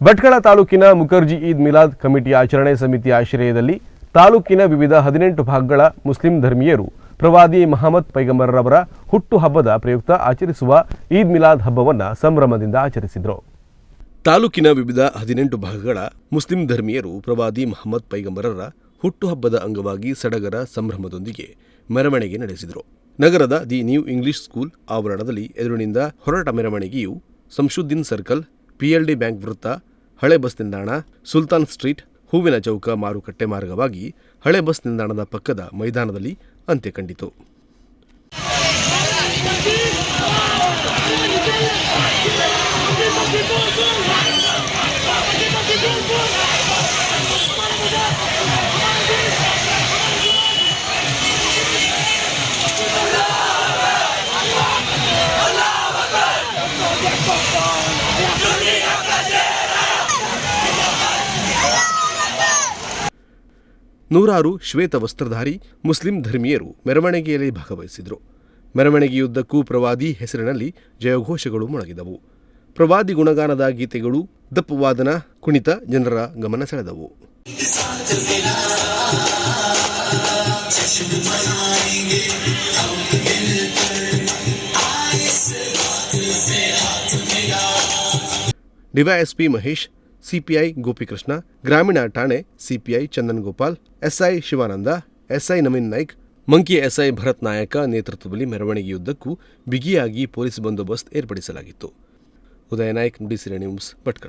ಭಟ್ಕಳ ತಾಲೂಕಿನ ಮುಖರ್ಜಿ ಈದ್ ಮಿಲಾದ್ ಕಮಿಟಿ ಆಚರಣೆ ಸಮಿತಿ ಆಶ್ರಯದಲ್ಲಿ ತಾಲೂಕಿನ ವಿವಿಧ ಹದಿನೆಂಟು ಭಾಗಗಳ ಮುಸ್ಲಿಂ ಧರ್ಮೀಯರು ಪ್ರವಾದಿ ಮಹಮ್ಮದ್ ಪೈಗಂಬರರವರ ಹುಟ್ಟು ಹಬ್ಬದ ಪ್ರಯುಕ್ತ ಆಚರಿಸುವ ಈದ್ ಮಿಲಾದ್ ಹಬ್ಬವನ್ನು ಸಂಭ್ರಮದಿಂದ ಆಚರಿಸಿದರು. ತಾಲೂಕಿನ ವಿವಿಧ ಹದಿನೆಂಟು ಭಾಗಗಳ ಮುಸ್ಲಿಂ ಧರ್ಮೀಯರು ಪ್ರವಾದಿ ಮಹಮ್ಮದ್ ಪೈಗಂಬರರ ಹುಟ್ಟುಹಬ್ಬದ ಅಂಗವಾಗಿ ಸಡಗರ ಸಂಭ್ರಮದೊಂದಿಗೆ ಮೆರವಣಿಗೆ ನಡೆಸಿದರು. ನಗರದ ದಿ ನ್ಯೂ ಇಂಗ್ಲಿಷ್ ಸ್ಕೂಲ್ ಆವರಣದಲ್ಲಿ ಎದುರಿನಿಂದ ಹೊರಟ ಮೆರವಣಿಗೆಯು ಸಂಶುದ್ದೀನ್ ಸರ್ಕಲ್ ಪಿಎಲ್ಡಿ ಬ್ಯಾಂಕ್ ವೃತ್ತ ಹಳೆ ಬಸ್ ನಿಲ್ದಾಣ, ಸುಲ್ತಾನ್ ಸ್ಟ್ರೀಟ್, ಹೂವಿನ ಚೌಕ ಮಾರುಕಟ್ಟೆ ಮಾರ್ಗವಾಗಿ ಹಳೆ ಬಸ್ ನಿಲ್ದಾಣದ ಪಕ್ಕದ ಮೈದಾನದಲ್ಲಿ ಅಂತ್ಯ ಕಂಡಿತು. ನೂರಾರು ಶ್ವೇತ ವಸ್ತ್ರಧಾರಿ ಮುಸ್ಲಿಂ ಧರ್ಮೀಯರು ಮೆರವಣಿಗೆಯಲ್ಲಿ ಭಾಗವಹಿಸಿದರು. ಮೆರವಣಿಗೆಯುದ್ದಕ್ಕೂ ಪ್ರವಾದಿ ಹೆಸರಿನಲ್ಲಿ ಜಯಘೋಷಗಳು ಮೊಳಗಿದವು. ಪ್ರವಾದಿ ಗುಣಗಾನದ ಗೀತೆಗಳು ದಪ್ಪವಾದನ ಕುಣಿತ ಜನರ ಗಮನ ಸೆಳೆದವು. ಡಿವೈಎಸ್ಪಿ ಮಹೇಶ್ ಸಿಪಿಐ ಗೋಪಿಕೃಷ್ಣ, ಗ್ರಾಮೀಣ ಠಾಣೆ CPI Chandan Gopal SI Shivananda, SI Naveen Naik, Manki SI Bharat Nayaka ನೇತೃತ್ವದಲ್ಲಿ ಮೆರವಣಿಗೆಯುದ್ದಕ್ಕೂ ಬಿಗಿಯಾಗಿ ಪೊಲೀಸ್ ಬಂದೋಬಸ್ತ್ ಏರ್ಪಡಿಸಲಾಗಿತ್ತು. ಉದಯ ನಾಯ್ಕ್ ನುಡಿಸಿರ ನ್ಯೂಸ್, ಭಟ್ಕಳ.